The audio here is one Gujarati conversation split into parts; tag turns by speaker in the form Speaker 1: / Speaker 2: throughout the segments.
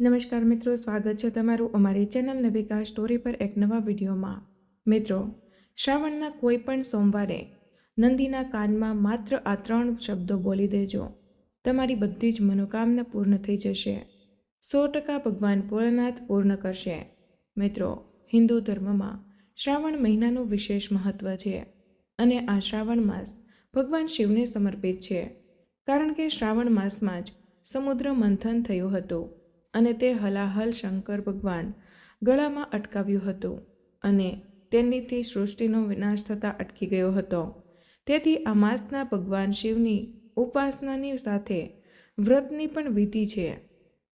Speaker 1: નમસ્કાર મિત્રો, સ્વાગત છે તમારું અમારી ચેનલ નવિકા સ્ટોરી પર એક નવા વિડીયોમાં. મિત્રો, શ્રાવણના કોઈ પણ સોમવારે નંદીના કાનમાં માત્ર આ ત્રણ શબ્દો બોલી દેજો. તમારી બધી જ મનોકામના પૂર્ણ થઈ જશે. સો ટકા ભગવાન ભોળાનાથ પૂર્ણ કરશે. મિત્રો, હિન્દુ ધર્મમાં શ્રાવણ મહિનાનું વિશેષ મહત્વ છે અને આ શ્રાવણ માસ ભગવાન શિવને સમર્પિત છે. કારણ કે શ્રાવણ માસમાં જ સમુદ્ર મંથન થયું હતું. અને તે હલાહલ શંકર ભગવાન ગળામાં અટકાવ્યું હતું અને તેનીથી સૃષ્ટિનો વિનાશ થતાં અટકી ગયો હતો. તેથી આ માસના ભગવાન શિવની ઉપાસનાની સાથે વ્રતની પણ વિધિ છે.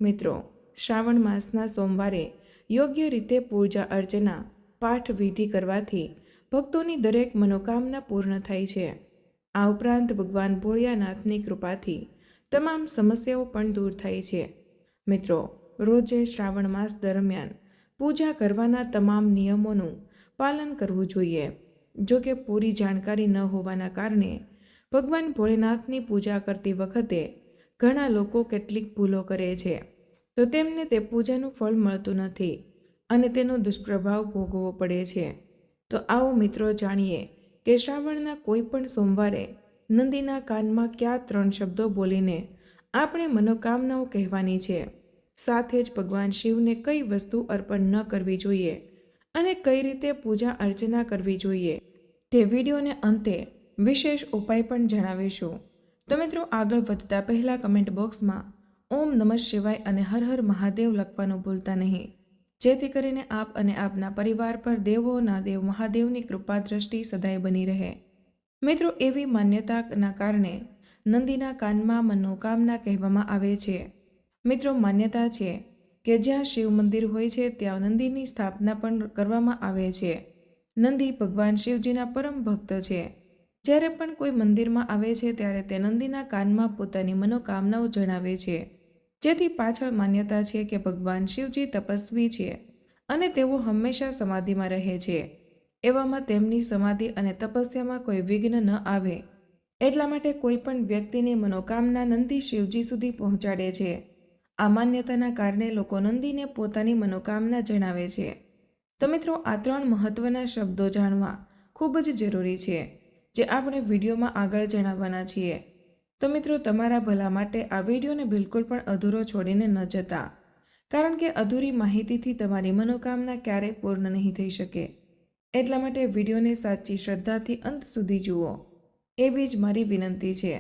Speaker 1: મિત્રો, શ્રાવણ માસના સોમવારે યોગ્ય રીતે પૂજા અર્ચના, પાઠ વિધિ કરવાથી ભક્તોની દરેક મનોકામના પૂર્ણ થાય છે. આ ઉપરાંત ભગવાન ભોળિયાનાથની કૃપાથી તમામ સમસ્યાઓ પણ દૂર થાય છે. મિત્રો, રોજે શ્રાવણ માસ દરમિયાન પૂજા કરવાના તમામ નિયમોનું પાલન કરવું જોઈએ. જો કે પૂરી જાણકારી ન હોવાના કારણે ભગવાન ભોળેનાથની પૂજા કરતી વખતે ઘણા લોકો કેટલીક ભૂલો કરે છે. તો તેમને તે પૂજાનું ફળ મળતું નથી અને તેનો દુષ્પ્રભાવ ભોગવવો પડે છે. તો આવો મિત્રો જાણીએ કે શ્રાવણના કોઈ પણ સોમવારે નંદીના કાનમાં કયા ત્રણ શબ્દો બોલીને આપણે મનોકામનાઓ કહેવાની છે. સાથે જ ભગવાન શિવને કઈ વસ્તુ અર્પણ ન કરવી જોઈએ અને કઈ રીતે પૂજા અર્ચના કરવી જોઈએ તે વિડીયોને અંતે વિશેષ ઉપાય પણ જણાવીશું. તો મિત્રો, આગળ વધતા પહેલાં કમેન્ટ બોક્સમાં ઓમ નમઃ શિવાય અને હર હર મહાદેવ લખવાનું ભૂલતા નહીં. જેથી કરીને આપ અને આપના પરિવાર પર દેવોના દેવ મહાદેવની કૃપા દ્રષ્ટિ સદાય બની રહે. મિત્રો, એવી માન્યતાના કારણે નંદીના કાનમાં મનોકામના કહેવામાં આવે છે. મિત્રો માન્યતા છે કે જ્યાં શિવ મંદિર હોય છે, ત્યાં નંદીની સ્થાપના પણ કરવામાં આવે છે. નંદી ભગવાન શિવજીના પરમ ભક્ત છે. જ્યારે પણ કોઈ મંદિરમાં આવે છે, ત્યારે તે નંદીના કાનમાં પોતાની મનોકામનાઓ જણાવે છે. જેથી પાછળ માન્યતા છે કે ભગવાન શિવજી તપસ્વી છે અને તેઓ હંમેશા સમાધિમાં રહે છે. એવામાં તેમની સમાધિ અને તપસ્યામાં કોઈ વિઘ્ન ન આવે. એટલા માટે કોઈ પણ વ્યક્તિની મનોકામના નંદી શિવજી સુધી પહોંચાડે છે. આ માન્યતાના કારણે લોકો નંદીને પોતાની મનોકામના જણાવે છે. તો મિત્રો, આ ત્રણ મહત્વના શબ્દો જાણવા ખૂબ જ જરૂરી છે, જે આપણે વિડીયોમાં આગળ જણાવવાના છીએ. તો મિત્રો, તમારા ભલા માટે આ વિડીયોને બિલકુલ પણ અધૂરો છોડીને ન જતા, કારણ કે અધૂરી માહિતીથી તમારી મનોકામના ક્યારેય પૂર્ણ નહીં થઈ શકે. એટલા માટે વિડીયોને સાચી શ્રદ્ધાથી અંત સુધી જુઓ. એવી જ મારી વિનંતી છે.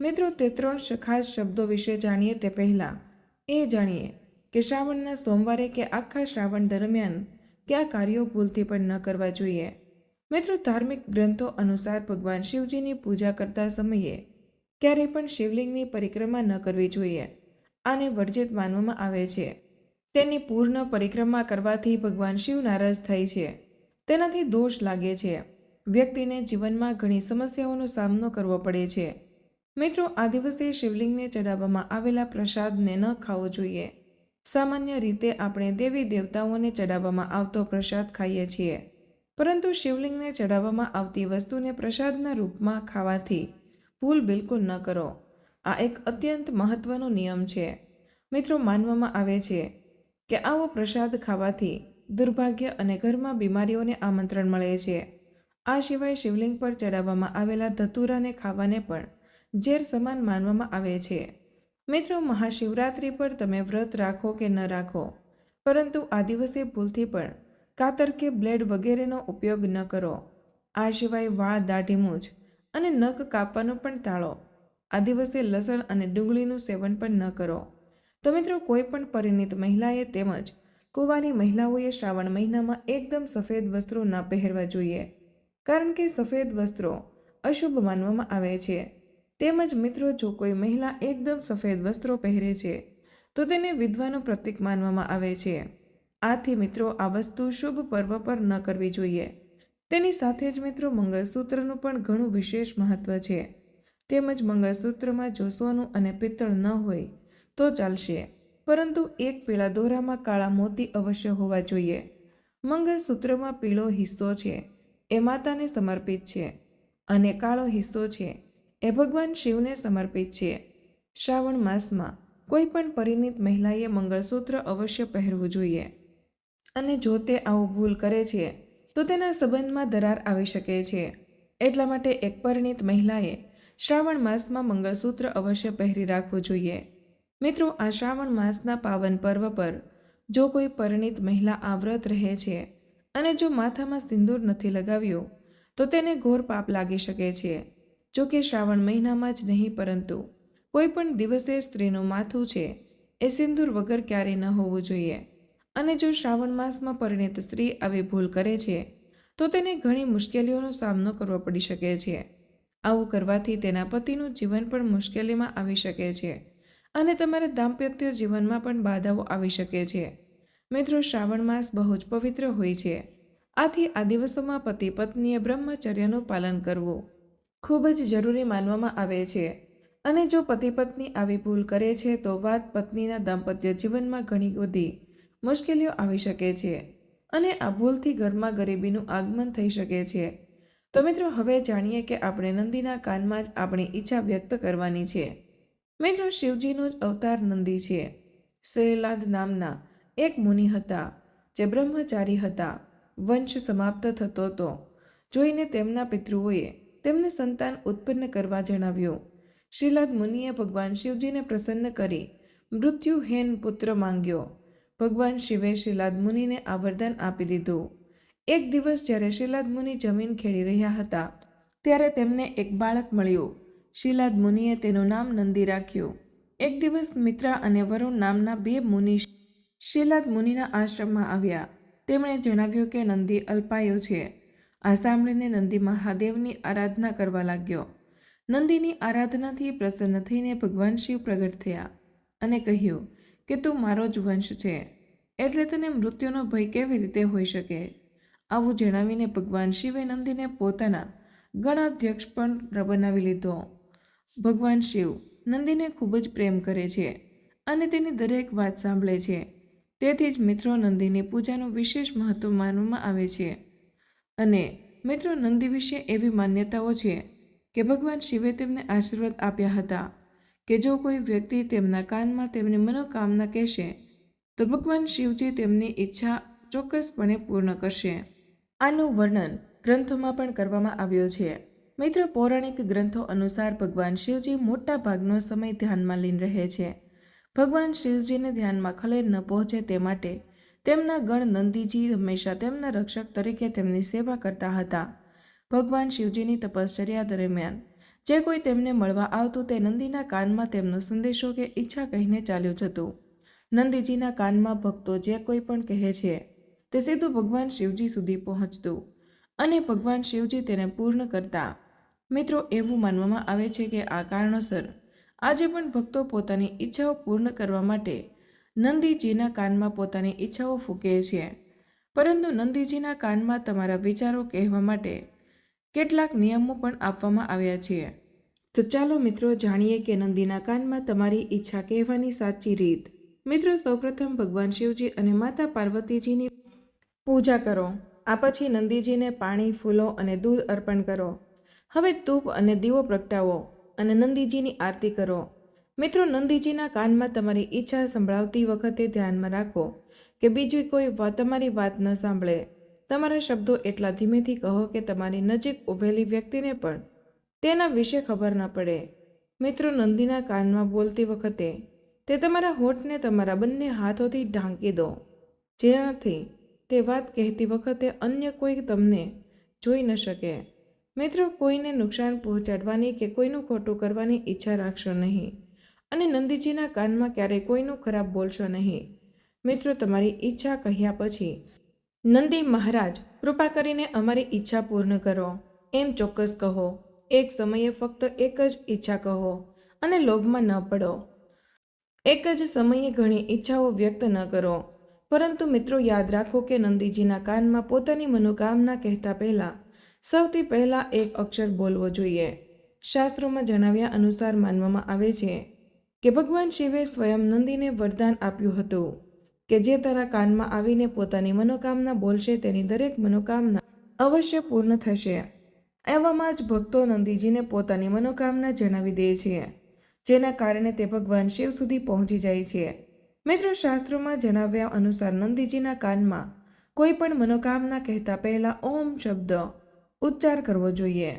Speaker 1: મિત્રો, તે ત્રણ ખાસ શબ્દો વિશે જાણીએ તે પહેલાં. એ જાણીએ કે શ્રાવણના સોમવારે કે આખા શ્રાવણ દરમિયાન કયા કાર્યો ભૂલથી પણ ન કરવા જોઈએ. મિત્રો, ધાર્મિક ગ્રંથો અનુસાર ભગવાન શિવજીની પૂજા કરતા સમયે ક્યારેય પણ શિવલિંગની પરિક્રમા ન કરવી જોઈએ. આને વર્જિત માનવામાં આવે છે. તેની પૂર્ણ પરિક્રમા કરવાથી ભગવાન શિવ નારાજ થાય છે. તેનાથી દોષ લાગે છે. વ્યક્તિને જીવનમાં ઘણી સમસ્યાઓનો સામનો કરવો પડે છે. મિત્રો, આ દિવસે શિવલિંગને ચડાવવામાં આવેલા પ્રસાદને ન ખાવો જોઈએ. સામાન્ય રીતે આપણે દેવી દેવતાઓને ચડાવવામાં આવતો પ્રસાદ ખાઈએ છીએ. પરંતુ શિવલિંગને ચડાવવામાં આવતી વસ્તુને પ્રસાદના રૂપમાં ખાવાથી ભૂલ બિલકુલ ન કરો. આ એક અત્યંત મહત્વનો નિયમ છે. મિત્રો, માનવામાં આવે છે કે આવો પ્રસાદ ખાવાથી દુર્ભાગ્ય અને ઘરમાં બીમારીઓને આમંત્રણ મળે છે. આ સિવાય શિવલિંગ પર ચડાવવામાં આવેલા ધતુરાને ખાવાને પણ ઝેર સમાન માનવામાં આવે છે. મિત્રો, મહાશિવરાત્રિ પર તમે વ્રત રાખો કે ન રાખો? પરંતુ આ દિવસે ભૂલથી પણ કાતર કે બ્લેડ વગેરેનો ઉપયોગ ન કરો. આ સિવાય વાળ દાઢી મૂછ અને નખ કાપવાનું પણ ટાળો. આ દિવસે લસણ અને ડુંગળીનું સેવન પણ ન કરો. તો મિત્રો, કોઈ પણ પરિણીત મહિલાએ તેમજ કુંવારી મહિલાઓએ શ્રાવણ મહિનામાં એકદમ સફેદ વસ્ત્રો ન પહેરવા જોઈએ. કારણ કે સફેદ વસ્ત્રો અશુભ માનવામાં આવે છે. તેમજ મિત્રો, જો કોઈ મહિલા એકદમ સફેદ વસ્ત્રો પહેરે છે, તો તેને વિધવાનું પ્રતીક માનવામાં આવે છે. આથી મિત્રો, આ વસ્તુ શુભ પર્વ પર ન કરવી જોઈએ. તેની સાથે જ મિત્રો, મંગળસૂત્રનું પણ ઘણું વિશેષ મહત્વ છે. તેમજ મંગળસૂત્રમાં જો સોનું અને પિત્તળ ન હોય, તો ચાલશે. પરંતુ એક પીળા દોરામાં કાળા મોતી અવશ્ય હોવા જોઈએ. મંગળસૂત્રમાં પીળો હિસ્સો છે, એ માતાને સમર્પિત છે અને કાળો હિસ્સો છે એ ભગવાન શિવને સમર્પિત છે. શ્રાવણ માસમાં કોઈ પણ પરિણીત મહિલાએ મંગળસૂત્ર અવશ્ય પહેરવું જોઈએ. અને જો તે આવું ભૂલ કરે છે, તો તેના સંબંધમાં દરાર આવી શકે છે. એટલા માટે એક પરિણીત મહિલાએ શ્રાવણ માસમાં મંગળસૂત્ર અવશ્ય પહેરી રાખવું જોઈએ. મિત્રો, આ શ્રાવણ માસના પાવન પર્વ પર જો કોઈ પરિણીત મહિલા આ વ્રત રહે છે અને જો માથામાં સિંદૂર નથી લગાવ્યું, તો તેને ઘોર પાપ લાગી શકે છે. જો કે શ્રાવણ મહિનામાં જ નહીં, પરંતુ કોઈ પણ દિવસે સ્ત્રીનું માથું છે એ સિંદૂર વગર ક્યારેય ન હોવું જોઈએ. અને જો શ્રાવણ માસમાં પરિણીત સ્ત્રી આવી ભૂલ કરે છે, તો તેને ઘણી મુશ્કેલીઓનો સામનો કરવો પડી શકે છે. આવું કરવાથી તેના પતિનું જીવન પણ મુશ્કેલીમાં આવી શકે છે અને તમારા દાંપત્ય જીવનમાં પણ બાધાઓ આવી શકે છે. મિત્રો, શ્રાવણ માસ બહુ જ પવિત્ર હોય છે. આથી આ દિવસોમાં પતિ પત્નીએ બ્રહ્મચર્યનું પાલન કરવું ખૂબ જ જરૂરી માનવામાં આવે છે. અને જો પતિ પત્ની આવી ભૂલ કરે છે, તો વાત પત્નીના દાંપત્ય જીવનમાં ઘણી બધી મુશ્કેલીઓ આવી શકે છે. અને આ ભૂલથી ઘરમાં ગરીબીનું આગમન થઈ શકે છે. તો મિત્રો, હવે જાણીએ કે આપણે નંદીના કાનમાં જ આપણી ઈચ્છા વ્યક્ત કરવાની છે. મિત્રો, શિવજીનો જ અવતાર નંદી છે. શ્રીલાદ નામના એક મુનિ હતા, જે બ્રહ્મચારી હતા. વંશ સમાપ્ત થતો હતો. જોઈને તેમના પિતૃઓએ તેમને સંતાન ઉત્પન્ન કરવા જણાવ્યું. શ્રીલાદ મુનિએ ભગવાન શિવજીને પ્રસન્ન કરી મૃત્યુહેન પુત્ર માંગ્યો. ભગવાન શિવે શ્રીલાદ મુનિને આ વરદાન આપી દીધું. એક દિવસ જ્યારે શ્રીલાદ મુનિ જમીન ખેડી રહ્યા હતા, ત્યારે તેમને એક બાળક મળ્યું. શિલાદ મુનિએ તેનું નામ નંદી રાખ્યું. એક દિવસ મિત્રા અને વરુણ નામના બે મુનિ શિલાદ મુનિના આશ્રમમાં આવ્યા. તેમણે જણાવ્યું કે નંદી અલ્પાયો છે. આ સાંભળીને નંદી મહાદેવની આરાધના કરવા લાગ્યો. નંદીની આરાધનાથી પ્રસન્ન થઈને ભગવાન શિવ પ્રગટ થયા અને કહ્યું કે તું મારો જ વંશ છે, એટલે તને મૃત્યુનો ભય કેવી રીતે હોઈ શકે? આવું જણાવીને ભગવાન શિવે નંદીને પોતાના ગણાધ્યક્ષ પણ બનાવી લીધો. ભગવાન શિવ નંદીને ખૂબ જ પ્રેમ કરે છે અને તેની દરેક વાત સાંભળે છે. તેથી જ મિત્રો, નંદીની પૂજાનું વિશેષ મહત્વ માનવામાં આવે છે. અને મિત્રો નંદી વિશે એવી માન્યતાઓ છે કે ભગવાન શિવે તેમને આશીર્વાદ આપ્યા હતા કે જો કોઈ વ્યક્તિ તેમના કાનમાં તેમની મનોકામના કહેશે, તો ભગવાન શિવજી તેમની ઈચ્છા ચોક્કસપણે પૂર્ણ કરશે. આનું વર્ણન ગ્રંથોમાં પણ કરવામાં આવ્યું છે. મિત્ર, પૌરાણિક ગ્રંથો અનુસાર ભગવાન શિવજી મોટા ભાગનો સમય ધ્યાનમાં લીન રહે છે. ભગવાન શિવજીને ધ્યાનમાં ખલેલ ન પહોંચે તે માટે તેમના ગણ નંદીજી હંમેશા તેમના રક્ષક તરીકે તેમની સેવા કરતા હતા. ભગવાન શિવજીની તપશ્ચર્યા દરમિયાન જે કોઈ તેમને મળવા આવતું તે નંદીના કાનમાં તેમનો સંદેશો કે ઈચ્છા કહીને ચાલ્યું જતું. નંદીજીના કાનમાં ભક્તો જે કોઈ પણ કહે છે, તે સીધું ભગવાન શિવજી સુધી પહોંચતું અને ભગવાન શિવજી તેને પૂર્ણ કરતા. મિત્રો, એવું માનવામાં આવે છે કે આ કારણોસર આજે પણ ભક્તો પોતાની ઈચ્છાઓ પૂર્ણ કરવા માટે નંદીજીના કાનમાં પોતાની ઈચ્છાઓ ફૂંકે છે. પરંતુ નંદીજીના કાનમાં તમારા વિચારો કહેવા માટે કેટલાક નિયમો પણ આપવામાં આવ્યા છે. તો ચાલો મિત્રો જાણીએ કે નંદીના કાનમાં તમારી ઈચ્છા કહેવાની સાચી રીત. મિત્રો સૌપ્રથમ ભગવાન શિવજી અને માતા પાર્વતીજીની પૂજા કરો. આ પછી નંદીજીને પાણી, ફૂલો અને દૂધ અર્પણ કરો. હવે ધૂપ અને દીવો પ્રગટાવો અને નંદીજીની આરતી કરો. મિત્રો નંદીજીના કાનમાં તમારી ઈચ્છા સંભળાવતી વખતે ધ્યાનમાં રાખો કે બીજી કોઈ તમારી વાત ન સાંભળે. તમારા શબ્દો એટલા ધીમેથી કહો કે તમારી નજીક ઊભેલી વ્યક્તિને પણ તેના વિશે ખબર ન પડે. મિત્રો નંદીના કાનમાં બોલતી વખતે તે તમારા હોઠને તમારા બંને હાથોથી ઢાંકી દો. જેનાથી તે વાત કહેતી વખતે અન્ય કોઈ તમને જોઈ ન શકે. મિત્રો કોઈને નુકસાન પહોંચાડવાની કે કોઈનું ખોટું કરવાની ઈચ્છા રાખશો નહીં. અને નંદીજીના કાનમાં ક્યારેય કોઈનું ખરાબ બોલશો નહીં. મિત્રો, તમારી ઈચ્છા કહ્યા પછી નંદી મહારાજ, કૃપા કરીને અમારી ઈચ્છા પૂર્ણ કરો. એમ ચોક્કસ કહો. એક સમયે ફક્ત એક જ ઈચ્છા કહો અને લોભમાં ન પડો. એક જ સમયે ઘણી ઈચ્છાઓ વ્યક્ત ન કરો. પરંતુ મિત્રો, યાદ રાખો કે નંદીજીના કાનમાં પોતાની મનોકામના કહેતા પહેલા સૌથી પહેલા એક અક્ષર બોલવો જોઈએ. શાસ્ત્રોમાં જણાવ્યા અનુસાર માનવામાં આવે છે કે ભગવાન શિવે સ્વયં નંદીને વરદાન આપ્યું હતું કે જે તારા કાનમાં આવીને પોતાની મનોકામના બોલશે તેની દરેક મનોકામના અવશ્ય પૂર્ણ થશે. એવામાં જ ભક્તો નંદીજીને પોતાની મનોકામના જણાવી દે છે, જેના કારણે તે ભગવાન શિવ સુધી પહોંચી જાય છે. મિત્રો, શાસ્ત્રોમાં જણાવ્યા અનુસાર નંદીજીના કાનમાં કોઈ પણ મનોકામના કહેતા પહેલા ઓમ શબ્દ ઉચ્ચાર કરવો જોઈએ.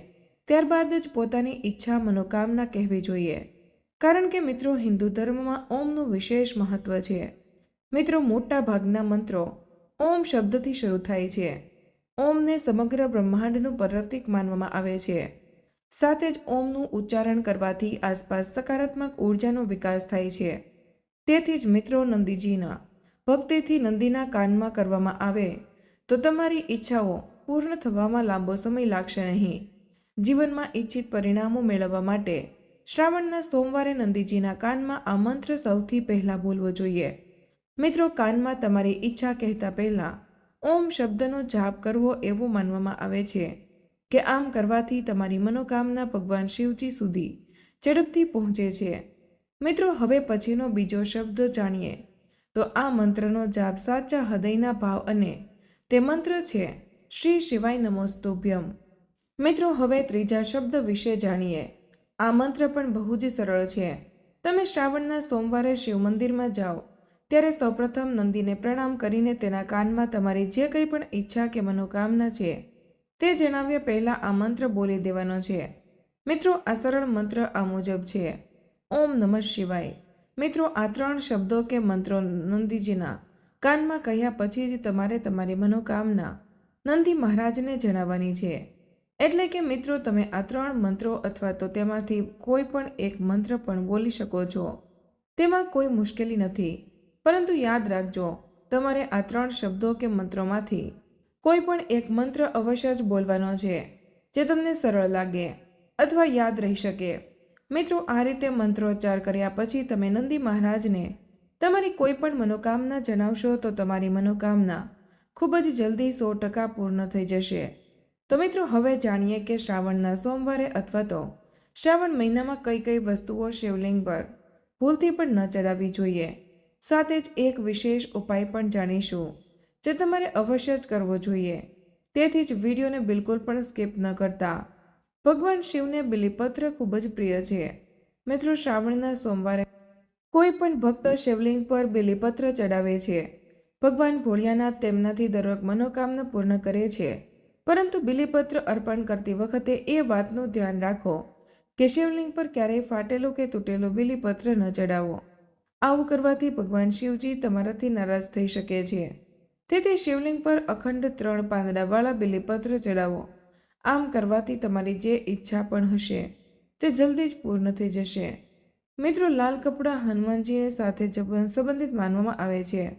Speaker 1: ત્યારબાદ જ પોતાની ઈચ્છા મનોકામના કહેવી જોઈએ. કારણ કે મિત્રો હિન્દુ ધર્મમાં ઓમનું વિશેષ મહત્વ છે. મિત્રો મોટા ભાગના મંત્રો ઓમ શબ્દથી શરૂ થાય છે. ઓમને સમગ્ર બ્રહ્માંડનું પ્રતીક માનવામાં આવે છે. સાથે જ ઓમનું ઉચ્ચારણ કરવાથી આસપાસ સકારાત્મક ઉર્જાનો વિકાસ થાય છે. તેથી જ મિત્રો નંદીજીના ભક્તિથી નંદીના કાનમાં કરવામાં આવે તો તમારી ઈચ્છાઓ પૂર્ણ થવામાં લાંબો સમય લાગશે નહીં. જીવનમાં ઈચ્છિત પરિણામો મેળવવા માટે શ્રાવણના સોમવારે નંદીજીના કાનમાં આ મંત્ર સૌથી પહેલાં બોલવો જોઈએ. મિત્રો, કાનમાં તમારી ઈચ્છા કહેતા પહેલાં ઓમ શબ્દનો જાપ કરવો એવું માનવામાં આવે છે કે આમ કરવાથી તમારી મનોકામના ભગવાન શિવજી સુધી ઝડપથી પહોંચે છે. મિત્રો, હવે પછીનો બીજો શબ્દ જાણીએ. તો આ મંત્રનો જાપ સાચા હૃદયના ભાવ અને તે મંત્ર છે, શ્રી શિવાય નમોસ્તુભ્યમ મિત્રો, હવે ત્રીજા શબ્દ વિશે જાણીએ. આ મંત્ર પણ બહુ જ સરળ છે. તમે શ્રાવણના સોમવારે શિવ મંદિરમાં જાઓ. ત્યારે સૌપ્રથમ નંદીને પ્રણામ કરીને તેના કાનમાં તમારી જે કંઈ પણ ઈચ્છા કે મનોકામના છે, તે જણાવ્યા પહેલાં આ મંત્ર બોલી દેવાનો છે. મિત્રો, આ સરળ મંત્ર આ મુજબ છે. ઓમ નમઃ શિવાય. મિત્રો, આ ત્રણ શબ્દો કે મંત્રો નંદીજીના કાનમાં કહ્યા પછી જ તમારે તમારી મનોકામના નંદી મહારાજને જણાવવાની છે. એટલે કે મિત્રો, તમે આ ત્રણ મંત્રો અથવા તો તેમાંથી કોઈ પણ એક મંત્ર પણ બોલી શકો છો. તેમાં કોઈ મુશ્કેલી નથી. પરંતુ યાદ રાખજો, તમારે આ ત્રણ શબ્દો કે મંત્રોમાંથી કોઈ પણ એક મંત્ર અવશ્ય જ બોલવાનો છે, જે તમને સરળ લાગે અથવા યાદ રહી શકે. મિત્રો, આ રીતે મંત્રોચ્ચાર કર્યા પછી તમે નંદી મહારાજને તમારી કોઈ પણ મનોકામના જણાવશો તો તમારી મનોકામના ખૂબ જ જલ્દી સો ટકા પૂર્ણ થઈ જશે. તો મિત્રો, હવે જાણીએ કે શ્રાવણના સોમવારે અથવા તો શ્રાવણ મહિનામાં કઈ કઈ વસ્તુઓ શિવલિંગ પર ભૂલથી પણ ન ચડાવવી જોઈએ. સાથે જ એક વિશેષ ઉપાય પણ જાણીશું, જે તમારે અવશ્ય જ કરવો જોઈએ. તેથી જ વિડીયોને બિલકુલ પણ સ્કીપ ન કરતા. ભગવાન શિવને બિલીપત્ર ખૂબ જ પ્રિય છે. મિત્રો, શ્રાવણના સોમવારે કોઈ પણ ભક્ત શિવલિંગ પર બિલીપત્ર ચડાવે છે. ભગવાન ભોળિયાનાથ તેમનાથી દરેક મનોકામના પૂર્ણ કરે છે. પરંતુ બિલીપત્ર અર્પણ કરતી વખતે એ વાતનું ધ્યાન રાખો કે શિવલિંગ પર ક્યારેય ફાટેલું કે તૂટેલું બિલીપત્ર ન ચડાવો. આવું કરવાથી ભગવાન શિવજી તમારાથી નારાજ થઈ શકે છે. તેથી શિવલિંગ પર અખંડ ત્રણ પાંદડાવાળા બિલીપત્ર ચડાવો. આમ કરવાથી તમારી જે ઈચ્છા પણ હશે, તે જલ્દી જ પૂર્ણ થઈ જશે. મિત્રો, લાલ કપડાં હનુમાનજીને સાથે સંબંધિત માનવામાં આવે છે.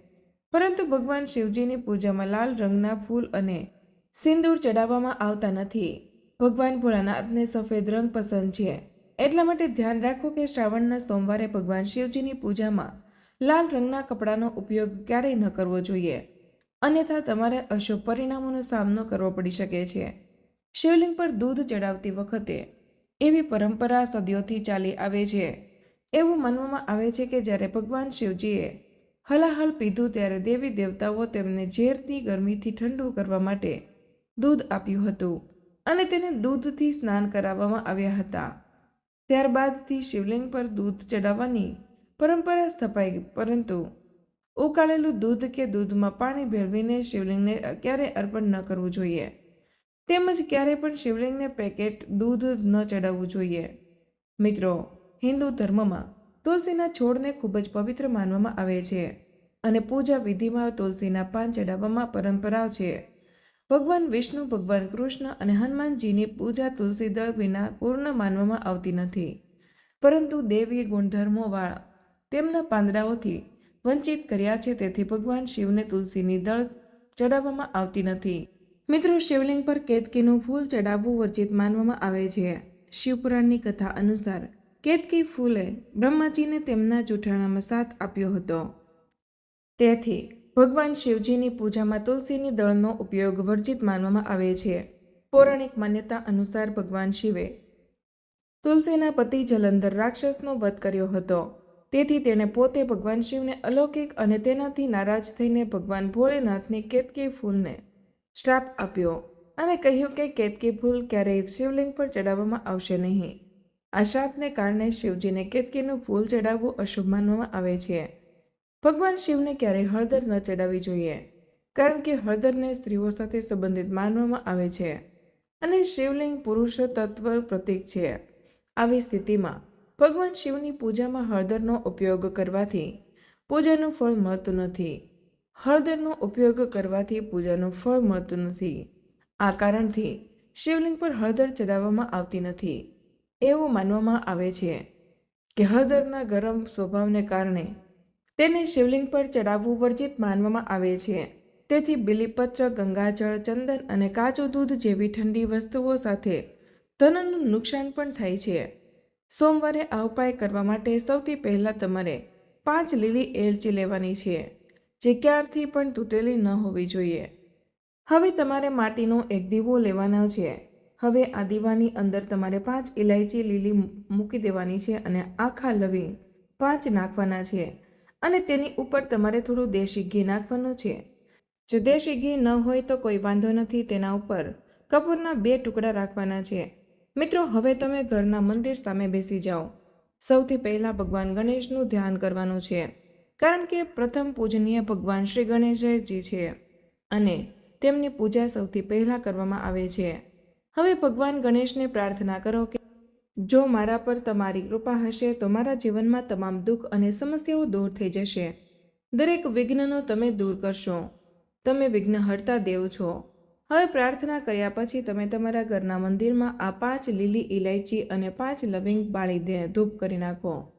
Speaker 1: પરંતુ ભગવાન શિવજીની પૂજામાં લાલ રંગના ફૂલ અને સિંદૂર ચડાવવામાં આવતા નથી. ભગવાન ભોળાનાથને સફેદ રંગ પસંદ છે. એટલા માટે ધ્યાન રાખો કે શ્રાવણના સોમવારે ભગવાન શિવજીની પૂજામાં લાલ રંગના કપડાનો ઉપયોગ ક્યારેય ન કરવો જોઈએ. અન્યથા તમારે અશુભ પરિણામોનો સામનો કરવો પડી શકે છે. શિવલિંગ પર દૂધ ચડાવતી વખતે એવી પરંપરા સદીઓથી ચાલી આવે છે. એવું માનવામાં આવે છે કે જ્યારે ભગવાન શિવજીએ હલાહલ પીધું ત્યારે દેવી દેવતાઓ તેમને ઝેરની ગરમીથી ઠંડુ કરવા માટે દૂધ આપ્યું હતું અને તેને દૂધથી સ્નાન કરાવવામાં આવ્યા હતા. ત્યારબાદથી શિવલિંગ પર દૂધ ચડાવવાની પરંપરા સ્થપાઈ પરંતુ ઉકાળેલું દૂધ કે દૂધમાં પાણી ભેળવીને શિવલિંગને ક્યારેય અર્પણ ન કરવું જોઈએ? તેમજ ક્યારેય પણ શિવલિંગને પેકેટ દૂધ ન ચડાવવું જોઈએ? મિત્રો, હિન્દુ ધર્મમાં તુલસીના છોડને ખૂબ જ પવિત્ર માનવામાં આવે છે અને પૂજા વિધિમાં તુલસીના પાન ચડાવવામાં પરંપરા છે. ભગવાન વિષ્ણુ, ભગવાન કૃષ્ણ અને હનુમાનજીની પૂજા તુલસી દળ વિના પૂર્ણ માનવામાં આવતી નથી. પરંતુ દેવી ગુણધર્મોવાળા તેમના પાંદડાઓથી વંચિત કર્યા છે તેથી ભગવાન શિવને તુલસીની દળ ચડાવવામાં આવતી નથી. મિત્રો, શિવલિંગ પર કેતકીનું ફૂલ ચડાવવું વર્જિત માનવામાં આવે છે. શિવપુરાણની કથા અનુસાર કેતકી ફૂલે બ્રહ્માજીને તેમના જૂઠાણામાં સાથ આપ્યો હતો. તેથી ભગવાન શિવજીની પૂજામાં તુલસીની દળનો ઉપયોગ વર્જિત માનવામાં આવે છે. પૌરાણિક માન્યતા અનુસાર ભગવાન શિવે તુલસીના પતિ જલંધર રાક્ષસનો વધ કર્યો હતો. તેથી તેણે પોતે ભગવાન શિવને અલૌકિક અને તેનાથી નારાજ થઈને ભગવાન ભોળેનાથને કેતકી ફૂલને શ્રાપ આપ્યો અને કહ્યું કે કેતકી ફૂલ ક્યારેય શિવલિંગ પર ચડાવવામાં આવશે નહીં. આ શ્રાપને કારણે શિવજીને કેતકીનું ફૂલ ચડાવવું અશુભ માનવામાં આવે છે. ભગવાન શિવને ક્યારેય હળદર ન ચડાવવી જોઈએ, કારણ કે હળદરને સ્ત્રીઓ સાથે સંબંધિત માનવામાં આવે છે અને શિવલિંગ પુરુષ તત્વ પ્રતીક છે. આવી સ્થિતિમાં ભગવાન શિવની પૂજામાં હળદરનો ઉપયોગ કરવાથી પૂજાનું ફળ મળતું નથી. હળદરનો ઉપયોગ કરવાથી પૂજાનું ફળ મળતું નથી. આ કારણથી શિવલિંગ પર હળદર ચડાવવામાં આવતી નથી. એવું માનવામાં આવે છે કે હળદરના ગરમ સ્વભાવને કારણે તેને શિવલિંગ પર ચડાવવું વર્જિત માનવામાં આવે છે. તેથી બિલીપત્ર, ગંગાજળ, ચંદન અને કાચું દૂધ જેવી ઠંડી વસ્તુઓ સાથે ધનનું નુકસાન પણ થાય છે. સોમવારે આ ઉપાય કરવા માટે સૌથી પહેલાં તમારે પાંચ લીલી એલચી લેવાની છે, જે ક્યારથી પણ તૂટેલી ન હોવી જોઈએ. હવે તમારે માટીનો એક દીવો લેવાનો છે. હવે આ દીવાની અંદર તમારે પાંચ ઇલાયચી લીલી મૂકી દેવાની છે અને આખા લવિંગ પાંચ નાખવાના છે. અને તેની ઉપર તમારે થોડું દેશી ઘી નાખવાનું છે. જો દેશી ઘી ન હોય તો કોઈ વાંધો નથી તેના ઉપર કપૂરના બે ટુકડા રાખવાના છે. મિત્રો, હવે તમે ઘરના મંદિર સામે બેસી જાઓ. સૌથી પહેલાં ભગવાન ગણેશનું ધ્યાન કરવાનું છે. કારણ કે પ્રથમ પૂજનીય ભગવાન શ્રી ગણેશજી છે અને તેમની પૂજા સૌથી પહેલાં કરવામાં આવે છે. હવે ભગવાન ગણેશને પ્રાર્થના કરો કે જો મારા પર તમારી કૃપા હશે, તો મારા જીવનમાં તમામ દુઃખ અને સમસ્યાઓ દૂર થઈ જશે. દરેક વિઘ્નનો તમે દૂર કરશો. તમે વિઘ્નહર્તા દેવ છો. હવે પ્રાર્થના કર્યા પછી તમે તમારા ઘરના મંદિરમાં આ પાંચ લીલી ઇલાયચી અને પાંચ લવિંગ બાળી દે ધૂપ કરી નાખો.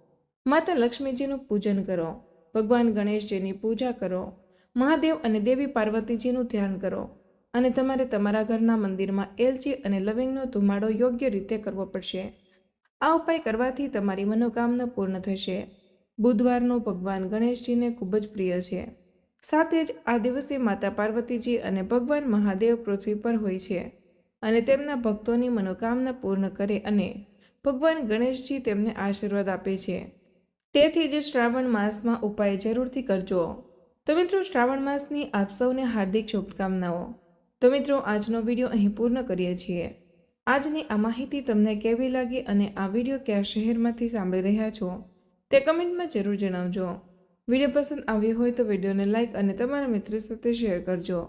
Speaker 1: માતા લક્ષ્મીજીનું પૂજન કરો. ભગવાન ગણેશજીની પૂજા કરો. મહાદેવ અને દેવી પાર્વતીજીનું ધ્યાન કરો. અને તમારે તમારા ઘરના મંદિરમાં એલચી અને લવિંગનો ધુમાડો યોગ્ય રીતે કરવો પડશે. આ ઉપાય કરવાથી તમારી મનોકામના પૂર્ણ થશે. બુધવારનો ભગવાન ગણેશજીને ખૂબ જ પ્રિય છે. સાથે જ આ દિવસે માતા પાર્વતીજી અને ભગવાન મહાદેવ પૃથ્વી પર હોય છે અને તેમના ભક્તોની મનોકામના પૂર્ણ કરે અને ભગવાન ગણેશજી તેમને આશીર્વાદ આપે છે. તેથી જ શ્રાવણ માસમાં ઉપાય જરૂરથી કરજો. તો મિત્રો, શ્રાવણ માસની આપ સૌને હાર્દિક શુભકામનાઓ. તો મિત્રો, આજનો વીડિયો અહીં પૂર્ણ કરીએ છીએ. આજની આ માહિતી તમને કેવી લાગી અને આ વીડિયો કયા શહેરમાંથી સાંભળી રહ્યા છો તે કમેન્ટમાં જરૂર જણાવજો. વીડિયો પસંદ આવ્યો હોય તો વિડીયોને લાઇક અને તમારા મિત્રો સાથે શેર કરજો.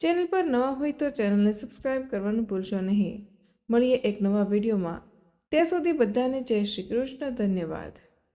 Speaker 1: ચેનલ પર નવા હોય તો ચેનલને સબસ્ક્રાઇબ કરવાનું ભૂલશો નહીં. મળીએ એક નવા વિડીયોમાં. ત્યાં સુધી બધાને જય શ્રી કૃષ્ણ, ધન્યવાદ.